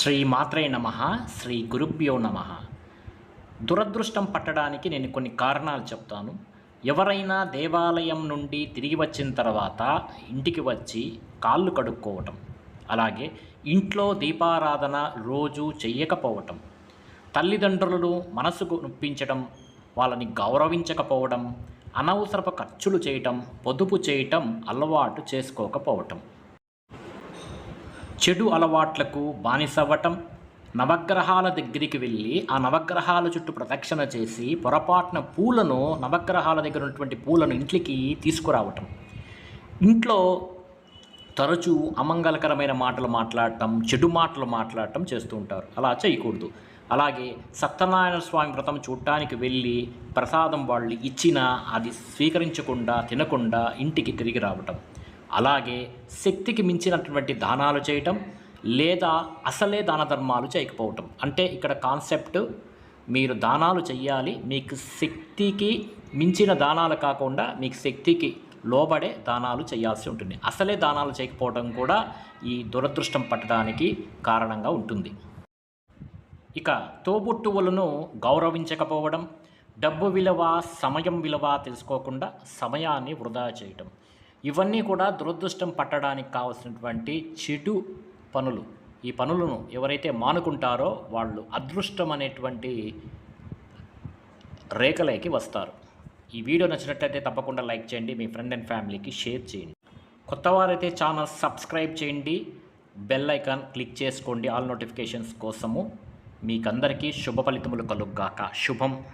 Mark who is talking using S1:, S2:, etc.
S1: శ్రీ మాత్రే నమ శ్రీ గురుభ్యో నమ. దురదృష్టం పట్టడానికి నేను కొన్ని కారణాలు చెప్తాను. ఎవరైనా దేవాలయం నుండి తిరిగి వచ్చిన తర్వాత ఇంటికి వచ్చి కాళ్ళు కడుక్కోవటం అలాగే ఇంట్లో దీపారాధన రోజు చెయ్యకపోవటం తల్లిదండ్రులను మనసుకు నొప్పించడం వాళ్ళని గౌరవించకపోవడం అనవసరపు ఖర్చులు చేయటం పొదుపు చేయటం అలవాటు చేసుకోకపోవటం. చెడు అలవాట్లకు బానిసవ్వటం నవగ్రహాల దగ్గరికి వెళ్ళి ఆ నవగ్రహాల చుట్టూ ప్రదక్షిణ చేసి పొరపాటున పూలను నవగ్రహాల దగ్గర ఉన్నటువంటి పూలను ఇంట్లోకి తీసుకురావటం. ఇంట్లో తరచూ అమంగళకరమైన మాటలు మాట్లాడటం చెడు మాటలు మాట్లాడటం చేస్తూ ఉంటారు. అలా చేయకూడదు. అలాగే సత్యనారాయణ స్వామి వ్రతం చూడటానికి వెళ్ళి ప్రసాదం వాళ్ళు ఇచ్చినా అది స్వీకరించకుండా తినకుండా ఇంటికి తిరిగి రావటం. అలాగే శక్తికి మించినటువంటి దానాలు చేయటం లేదా అసలే దాన ధర్మాలు చేయకపోవటం. అంటే ఇక్కడ కాన్సెప్ట్ మీరు దానాలు చేయాలి మీకు శక్తికి మించిన దానాలు కాకుండా మీకు శక్తికి లోబడే దానాలు చేయాల్సి ఉంటుంది. అసలే దానాలు చేయకపోవడం కూడా ఈ దురదృష్టం పట్టడానికి కారణంగా ఉంటుంది. ఇక తోబుట్టువులను గౌరవించకపోవడం డబ్బు విలువ సమయం విలువ తెలుసుకోకుండా సమయాన్ని వృధా చేయటం. ఇవన్నీ కూడా దురదృష్టం పట్టడానికి కావాల్సినటువంటి చెడు పనులు. ఈ పనులను ఎవరైతే మానుకుంటారో వాళ్ళు అదృష్టం అనేటువంటి రేఖలైకి వస్తారు. ఈ వీడియో నచ్చినట్లయితే తప్పకుండా లైక్ చేయండి మీ ఫ్రెండ్ అండ్ ఫ్యామిలీకి షేర్ చేయండి. కొత్త వారైతే ఛానల్ సబ్స్క్రైబ్ చేయండి బెల్ ఐకాన్ క్లిక్ చేసుకోండి. ఆల్ నోటిఫికేషన్స్ కోసము మీకందరికీ శుభ ఫలితములు కలుగ్గాక. శుభం.